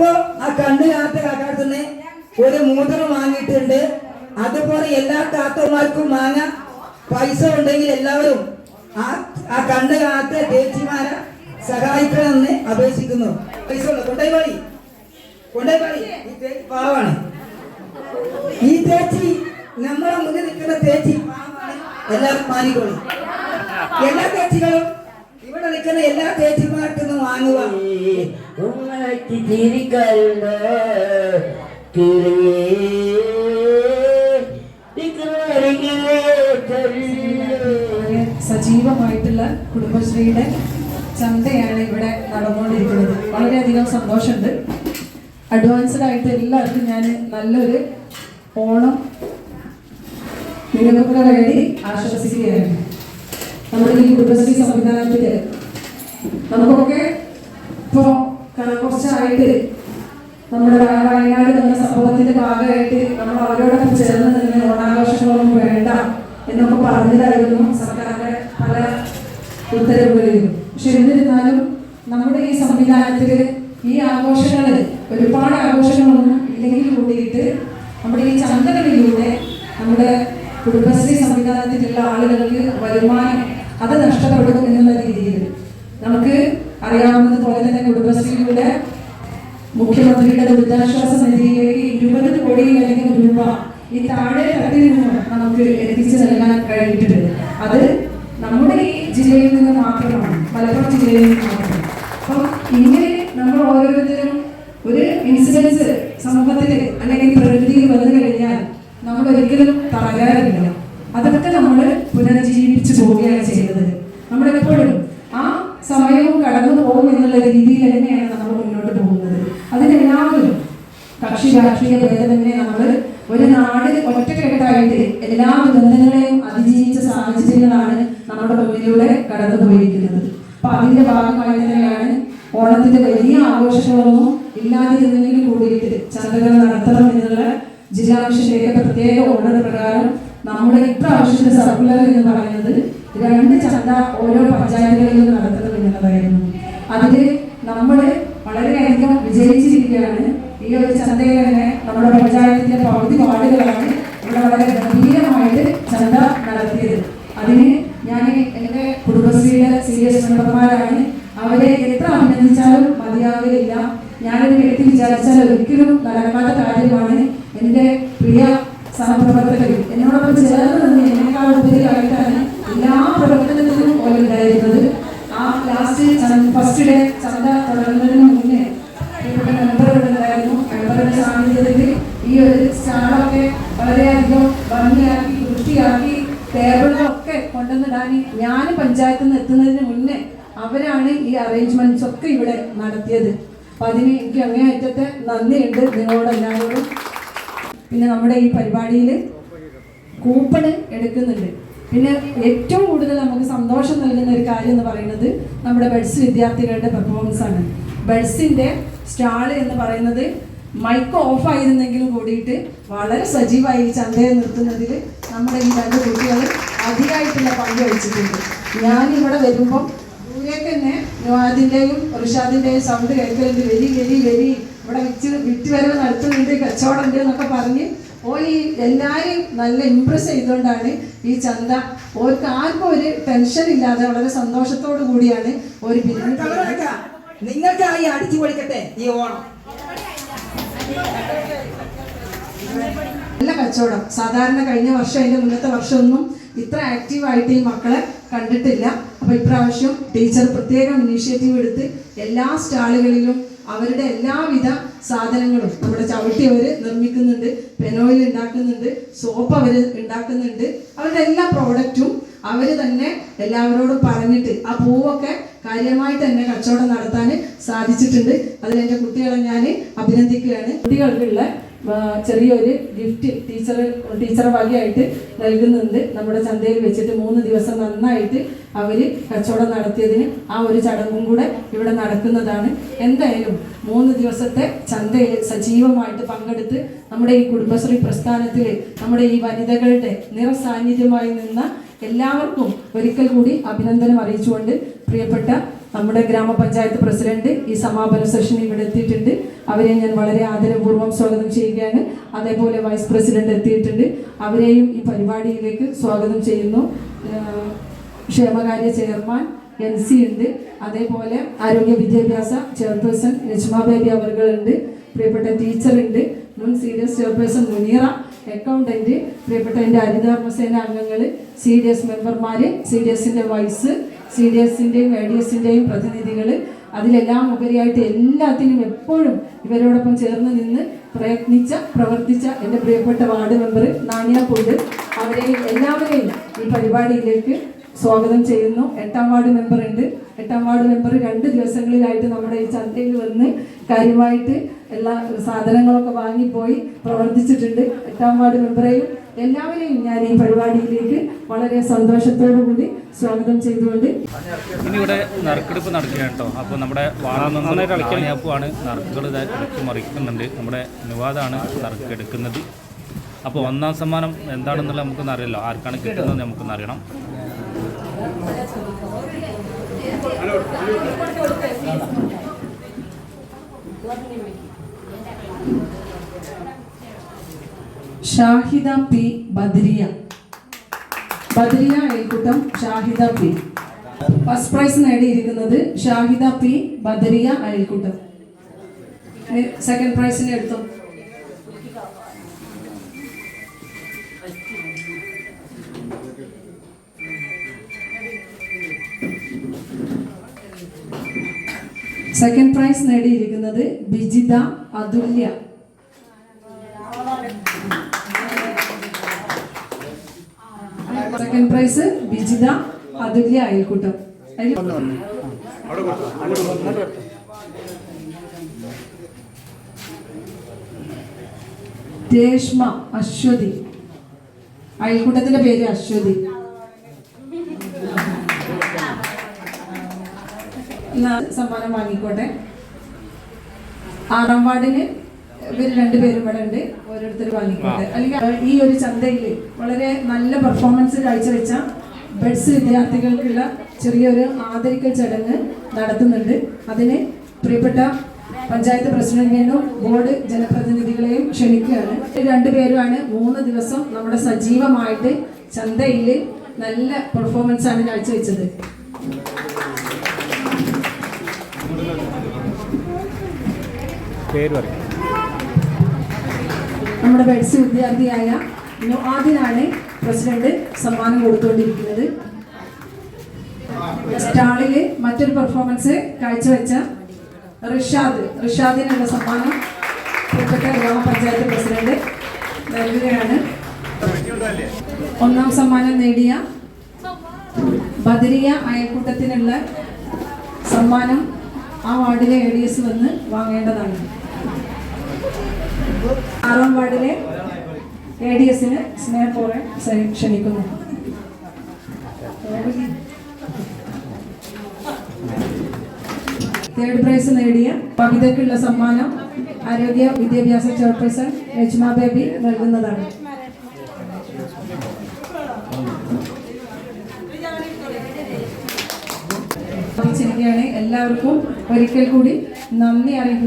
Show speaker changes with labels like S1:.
S1: ഞാനിപ്പോ ആ കണ്ണ് കാത്ത കാക്കാടത്തുനിന്ന് ഒരു മൂത്രം വാങ്ങിയിട്ടുണ്ട്. അതുപോലെ എല്ലാ കാത്തമാർക്കും വാങ്ങാം പൈസ ഉണ്ടെങ്കിൽ എല്ലാവരും ആ ആ കണ്ണ് കാത്ത ചേച്ചിമാരെ സഹായിക്കണമെന്ന് അപേക്ഷിക്കുന്നു. പൈസ ഉള്ളു കൊണ്ടേ പാടി കൊണ്ടേ പാടി ഈ തേച്ചി പാവാണ്. ഈ ചേച്ചി നമ്മളെ മുന്നിൽ നിൽക്കുന്ന പാവാണ്. എല്ലാവരും മാനിക്കോളി എല്ലാ ചേച്ചികളും ഇവിടെ നിൽക്കുന്ന എല്ലാ ചേച്ചിമാർക്കും വാങ്ങുക.
S2: ഉമ്മക്ക് ചിരിക്കരുണ്ട്
S3: സജീവമായിട്ടുള്ള കുടുംബശ്രീയുടെ ചന്തയാണ് ഇവിടെ നടന്നുകൊണ്ടിരിക്കുന്നത്. വളരെയധികം സന്തോഷമുണ്ട്. അഡ്വാൻസ്ഡ് ആയിട്ട് എല്ലാവർക്കും ഞാൻ നല്ലൊരു ഓണം നിങ്ങൾക്ക് വേണ്ടി ആശ്വസിക്കുകയാണ് നമ്മുടെ ഈ കുടുംബശ്രീ സംവിധാനത്തിൽ നമുക്കൊക്കെ ഇപ്പോ കുറച്ചായിട്ട് നമ്മുടെ വയ- വയനാട് എന്ന സംഭവത്തിന്റെ ഭാഗമായിട്ട് നമ്മൾ അവരോടൊപ്പം ചേർന്ന് നിന്ന് ഓണാഘോഷങ്ങളൊന്നും വേണ്ട എന്നൊക്കെ പറഞ്ഞതായിരുന്നു സർക്കാരിന്റെ പല ഉത്തരവുകളിലും. പക്ഷെ എന്നിരുന്നാലും നമ്മുടെ ഈ സംവിധാനത്തിൽ ഈ ആഘോഷങ്ങൾ ഒരുപാട് ആഘോഷങ്ങളൊന്നും ഇല്ലെങ്കിൽ കൂടിയിട്ട് നമ്മുടെ ഈ ചന്തകളിലൂടെ നമ്മുടെ കുടുംബശ്രീ സംവിധാനത്തിലുള്ള ആളുകൾക്ക് വരുമാനം അത് നഷ്ടപ്പെടും എന്നുള്ള രീതിയിൽ നമുക്ക് അറിയാവുന്നത് പോലെ തന്നെ കുടുംബശ്രീയുടെ മുഖ്യമന്ത്രിയുടെ ദുരിതാശ്വാസ നിധിയിലേക്ക് ഇരുപത് കോടി അല്ലെങ്കിൽ രൂപ ഈ താഴെ തട്ടിൽ നിന്ന് നമുക്ക് എത്തിച്ചു നൽകാൻ കഴിഞ്ഞിട്ടുണ്ട്. അത് നമ്മുടെ ഈ ജില്ലയിൽ നിന്ന് മാത്രമാണ് മലപ്പുറം ജില്ലയിൽ നിന്ന് മാത്രം അപ്പം ഇങ്ങനെ നമ്മൾ ഓരോരുത്തരും ഒരു ഇൻസിഡൻസ് സമൂഹത്തിൽ അല്ലെങ്കിൽ പ്രകൃതിയിൽ വന്നു കഴിഞ്ഞാൽ നമ്മൾ ഒരിക്കലും തളരാറില്ല അതൊക്കെ നമ്മൾ പുനരുജ്ജീവിപ്പിച്ചു പോവുകയാണ് ചെയ്യുന്നത്. നമ്മൾ എപ്പോഴും ആ സമയവും കടന്നു പോകും എന്നുള്ള രീതിയിൽ തന്നെയാണ് നമ്മൾ മുന്നോട്ട് പോകുന്നത്. അതിനെല്ലാവരും കക്ഷി രാഷ്ട്രീയ ഭേദമന്യേ നമ്മൾ ഒരു നാട് ഒറ്റക്കെട്ടായിട്ട് എല്ലാ ദുരന്തങ്ങളെയും അതിജീവിച്ച സാഹചര്യങ്ങളാണ് നമ്മുടെ മുന്നിലൂടെ കടന്നു പോയിരിക്കുന്നത് അപ്പൊ അതിന്റെ ഭാഗമായി തന്നെയാണ് ഓണത്തിന്റെ വലിയ ആഘോഷങ്ങളൊന്നും ഇല്ലാതിരുന്നെങ്കിൽ കൂടിയിട്ട് ചന്തകൾ നടത്തണം എന്നുള്ള ജില്ലാ കൃഷിയിലേക്ക് പ്രത്യേക ഓർഡർ പ്രകാരം നമ്മുടെ ഇപ്രാവശ്യത്തെ സർക്കുലർ എന്ന് പറയുന്നത് രണ്ട് ചന്ത ഓരോ പഞ്ചായത്തുകളിലും നടത്തണം എന്നുള്ളതായിരുന്നു അതിൽ നമ്മൾ വളരെയധികം വിജയിച്ചിരിക്കുകയാണ്. ഈ ഒരു ചന്തയിൽ തന്നെ നമ്മുടെ പഞ്ചായത്തിന്റെ പകുതി വാർഡുകളാണ് ഇവിടെ വളരെ ഗംഭീരമായിട്ട് ചന്ത നടത്തിയത്. അതിന് ഞാൻ എന്റെ കുടുംബശ്രീയുടെ സീരിയസ് മെമ്പർമാരാണ്. അവരെ എത്ര അഭിനന്ദിച്ചാലും മതിയാവുകയില്ല. ഞാനൊരു വ്യക്തി വിചാരിച്ചാൽ ഒരിക്കലും നടക്കാത്ത കാര്യമാണ് എന്റെ പ്രിയ സഹപ്രവർത്തകർ എന്നോടൊപ്പം ചേർന്ന് നിന്ന് എന്നെക്കാൾ ഉപരിയായിട്ടാണ് എല്ലാ പ്രവർത്തനത്തിലും ഓരുണ്ടായിരുന്നത്. ആ ലാസ്റ്റ് ഫസ്റ്റ് ഡേ ചന്ത തുടങ്ങുന്നതിന് മുന്നേ പ്രിയപ്പെട്ട മെമ്പറുകൾ ഉണ്ടായിരുന്നു. മെമ്പറുടെ സാന്നിധ്യത്തിൽ ഈ ഒരു സ്റ്റാളൊക്കെ വളരെയധികം ഭംഗിയാക്കി വൃത്തിയാക്കി ടേബിളൊക്കെ കൊണ്ടുവന്നിടാൻ ഞാൻ പഞ്ചായത്തിൽ നിന്ന് എത്തുന്നതിന് മുന്നേ അവരാണ് ഈ അറേഞ്ച്മെന്റ്സ് ഒക്കെ ഇവിടെ നടത്തിയത്. അപ്പൊ അതിന് എനിക്ക് അങ്ങേയറ്റത്തെ നന്ദിയുണ്ട് നിങ്ങളോട് പിന്നെ നമ്മുടെ ഈ പരിപാടിയിൽ കൂപ്പണ് എടുക്കുന്നുണ്ട്. പിന്നെ ഏറ്റവും കൂടുതൽ നമുക്ക് സന്തോഷം നൽകുന്ന ഒരു കാര്യം എന്ന് പറയുന്നത് നമ്മുടെ ബഡ്സ് വിദ്യാർത്ഥികളുടെ പെർഫോമൻസ് ആണ്. ബഡ്സിന്റെ സ്റ്റാൾ എന്ന് പറയുന്നത് മൈക്ക് ഓഫ് ആയിരുന്നെങ്കിലും കൂടിയിട്ട് വളരെ സജീവമായി ചന്തയെ നിർത്തുന്നതിൽ നമ്മുടെ ഈ രണ്ട് കുട്ടികൾ അധികമായിട്ടുള്ള പങ്ക് വഹിച്ചിട്ടുണ്ട്. ഞാൻ ഇവിടെ വരുമ്പം ദൂരേക്ക് തന്നെ നുവാദിന്റെയും ഋഷാദിന്റെയും സൗണ്ട് കേൾക്കലുണ്ട്. വെരി വെരി വെരി ഇവിടെ വിറ്റ് വിറ്റ് വരവ് നടത്തുന്നുണ്ട് കച്ചവടം ഉണ്ട് എന്നൊക്കെ പറഞ്ഞ് ഓ ഈ എല്ലാവരെയും നല്ല ഇമ്പ്രസ് ചെയ്തുകൊണ്ടാണ് ഈ ചന്ത. ഓർക്ക് ആർക്കും ഒരു ടെൻഷൻ ഇല്ലാതെ വളരെ സന്തോഷത്തോടു കൂടിയാണ് ഒരു.
S1: നിങ്ങൾക്കായി അടിച്ചു പൊളിക്കട്ടെ ഈ ഓണം.
S3: നല്ല കച്ചവടം. സാധാരണ കഴിഞ്ഞ വർഷം അതിന്റെ മുന്നത്തെ വർഷമൊന്നും ഇത്ര ആക്റ്റീവായിട്ട് ഈ മക്കളെ കണ്ടിട്ടില്ല. അപ്പൊ ഇപ്രാവശ്യം ടീച്ചർ പ്രത്യേകം ഇനീഷ്യേറ്റീവ് എടുത്ത് എല്ലാ സ്റ്റാളുകളിലും അവരുടെ എല്ലാവിധ സാധനങ്ങളും നമ്മുടെ ചവിട്ടി അവർ നിർമ്മിക്കുന്നുണ്ട് പെനോയിൽ ഉണ്ടാക്കുന്നുണ്ട് സോപ്പ് അവർ ഉണ്ടാക്കുന്നുണ്ട്. അവരുടെ എല്ലാ പ്രോഡക്റ്റും അവർ തന്നെ എല്ലാവരോടും പറഞ്ഞിട്ട് ആ പൂവൊക്കെ കാര്യമായിട്ട് തന്നെ കച്ചവടം നടത്താൻ സാധിച്ചിട്ടുണ്ട്. അതിൽ എന്റെ കുട്ടികളെ ഞാൻ അഭിനന്ദിക്കുകയാണ്. കുട്ടികൾക്കുള്ള ചെറിയൊരു ഗിഫ്റ്റ് ടീച്ചർ ടീച്ചർ വകയായിട്ട് നൽകുന്നുണ്ട്. നമ്മുടെ ചന്തയിൽ വെച്ചിട്ട് മൂന്ന് ദിവസം നന്നായിട്ട് അവർ കച്ചവടം നടത്തിയതിന് ആ ഒരു ചടങ്ങും കൂടെ ഇവിടെ നടക്കുന്നതാണ്. എന്തായാലും മൂന്ന് ദിവസത്തെ ചന്തയിൽ സജീവമായിട്ട് പങ്കെടുത്ത് നമ്മുടെ ഈ കുടുംബശ്രീ പ്രസ്ഥാനത്തിൽ നമ്മുടെ ഈ വനിതകളുടെ നിറസാന്നിധ്യമായി നിന്ന എല്ലാവർക്കും ഒരിക്കൽ കൂടി അഭിനന്ദനം അറിയിച്ചുകൊണ്ട് പ്രിയപ്പെട്ട നമ്മുടെ ഗ്രാമപഞ്ചായത്ത് പ്രസിഡന്റ് ഈ സമാപന സെഷൻ ഇവിടെ എത്തിയിട്ടുണ്ട്. അവരെ ഞാൻ വളരെ ആദരപൂർവം സ്വാഗതം ചെയ്യുകയാണ്. അതേപോലെ വൈസ് പ്രസിഡന്റ് എത്തിയിട്ടുണ്ട്. അവരെയും ഈ പരിപാടിയിലേക്ക് സ്വാഗതം ചെയ്യുന്നു. ക്ഷേമകാര്യ ചെയർമാൻ എൻ സി ഉണ്ട്. അതേപോലെ ആരോഗ്യ വിദ്യാഭ്യാസ ചെയർപേഴ്സൺ രജ്മ ബേബി ഉണ്ട് പ്രിയപ്പെട്ട ടീച്ചറുണ്ട്. മുൻ സീനിയർ ചെയർപേഴ്സൺ മുനീറ. അക്കൗണ്ടന്റ് പ്രിയപ്പെട്ട എന്റെ ഹരിതകർമ്മസേന അംഗങ്ങൾ സി ഡി എസ് മെമ്പർമാർ സി ഡി എസിന്റെ വൈസ് സി ഡി എസിന്റെയും എ ഡി എസിന്റെയും പ്രതിനിധികൾ അതിലെല്ലാം ഉപരിയായിട്ട് എല്ലാത്തിനും എപ്പോഴും ഇവരോടൊപ്പം ചേർന്ന് നിന്ന് പ്രയത്നിച്ച പ്രവർത്തിച്ച എന്റെ പ്രിയപ്പെട്ട വാർഡ് മെമ്പർ നാണിയാപ്പുണ്ട് അവരെയും എല്ലാവരെയും ഈ പരിപാടിയിലേക്ക് സ്വാഗതം ചെയ്യുന്നു. എട്ടാം വാർഡ് മെമ്പർ ഉണ്ട് എട്ടാം വാർഡ് മെമ്പർ രണ്ട് ദിവസങ്ങളിലായിട്ട് നമ്മുടെ ഈ ചന്തയിൽ വന്ന് കാര്യമായിട്ട് എല്ലാ സാധനങ്ങളൊക്കെ വാങ്ങിപ്പോയി പ്രവർത്തിച്ചിട്ടുണ്ട്. എട്ടാം വാർഡ് മെമ്പറേയും എല്ലാവരെയും ഞാൻ ഈ പരിപാടിയിലേക്ക് വളരെ സന്തോഷത്തോടു കൂടി സ്വാഗതം ചെയ്തുകൊണ്ട്
S4: ഇനി ഇവിടെ നറുക്കെടുപ്പ് നടക്കുകയാണ് കേട്ടോ. അപ്പോൾ നമ്മുടെ വാണാപ്പാണ് നറുക്കുകൾ ഇടയ്ക്ക് മറിക്കുന്നുണ്ട്. നമ്മുടെ അനുവാദമാണ് നറുക്കെടുക്കുന്നത്. അപ്പോൾ ഒന്നാം സമ്മാനം എന്താണെന്നുള്ള നമുക്കൊന്ന് അറിയല്ലോ ആർക്കാണ് കിട്ടുന്നത് നമുക്കൊന്ന് അറിയണം
S3: ഷാഹിദ പി ബദരിയ. ബദരിയ അയൽക്കൂട്ടം ഷാഹിദ പി. ഫസ്റ്റ് പ്രൈസ് നേടിയിരിക്കുന്നത് ഷാഹിദ പി ബദരിയ അയൽക്കൂട്ടം. സെക്കൻഡ് പ്രൈസിന് എടുത്തു. സെക്കൻഡ് പ്രൈസ് നേടിയിരിക്കുന്നത് ബിജിത അതുല്യ. സെക്കൻഡ് പ്രൈസ് ബിജിത അതുല്യ അയൽക്കൂട്ടം. രേഷ്മ അശ്വതി. അയൽക്കൂട്ടത്തിന്റെ പേര് അശ്വതി. സമ്മാനം വാങ്ങിക്കോട്ടെ. ആറാം വാർഡിന് ഇവർ രണ്ടുപേരും ഇവിടെ ഉണ്ട്. ഓരോരുത്തർ വാങ്ങിക്കുന്നത് അല്ലെങ്കിൽ ഈ ഒരു ചന്തയിൽ വളരെ നല്ല പെർഫോമൻസ് കാഴ്ചവെച്ച ബെഡ്സ് വിദ്യാർത്ഥികൾക്കുള്ള ചെറിയൊരു ആദരിക്കൽ ചടങ്ങ് നടത്തുന്നുണ്ട്. അതിന് പ്രിയപ്പെട്ട പഞ്ചായത്ത് പ്രസിഡന്റിനെയും ബോർഡ് ജനപ്രതിനിധികളെയും ക്ഷണിക്കുകയാണ്. രണ്ടുപേരുമാണ് മൂന്ന് ദിവസം നമ്മുടെ സജീവമായിട്ട് ചന്തയിൽ നല്ല പെർഫോമൻസ് ആണ് കാഴ്ചവെച്ചത്.
S4: പേര് പറയും.
S3: നമ്മുടെ ബെഡ്സ് വിദ്യാർത്ഥിയായ ആദ്യനാണ് പ്രസിഡന്റ് സമ്മാനം കൊടുത്തുകൊണ്ടിരിക്കുന്നത്. സ്റ്റാളിൽ മറ്റൊരു പെർഫോമൻസ് കാഴ്ചവെച്ച റിഷാദ്. റിഷാദിനുള്ള സമ്മാനം ഗ്രാമപഞ്ചായത്ത് പ്രസിഡന്റ് നൽകുകയാണ്. ഒന്നാം സമ്മാനം നേടിയ ബദരിയ അയൽക്കൂട്ടത്തിനുള്ള സമ്മാനം ആ വാർഡിലെ എ ഡി എസ് വന്ന് വാങ്ങേണ്ടതാണ്. ആറാം വാർഡിലെ എ ഡി എസിന് സ്നേഹപൂർവം ക്ഷണിക്കുന്നു. തേർഡ് പ്രൈസ് നേടിയ കവിതയ്ക്കുള്ള സമ്മാനം ആരോഗ്യ വിദ്യാഭ്യാസ ചെയർപേഴ്സൺ രജ്മ ബേബി നൽകുന്നതാണ്. എല്ലാവർക്കും ഒരിക്കൽ കൂടി നന്ദി അറിയിക്കുന്നു.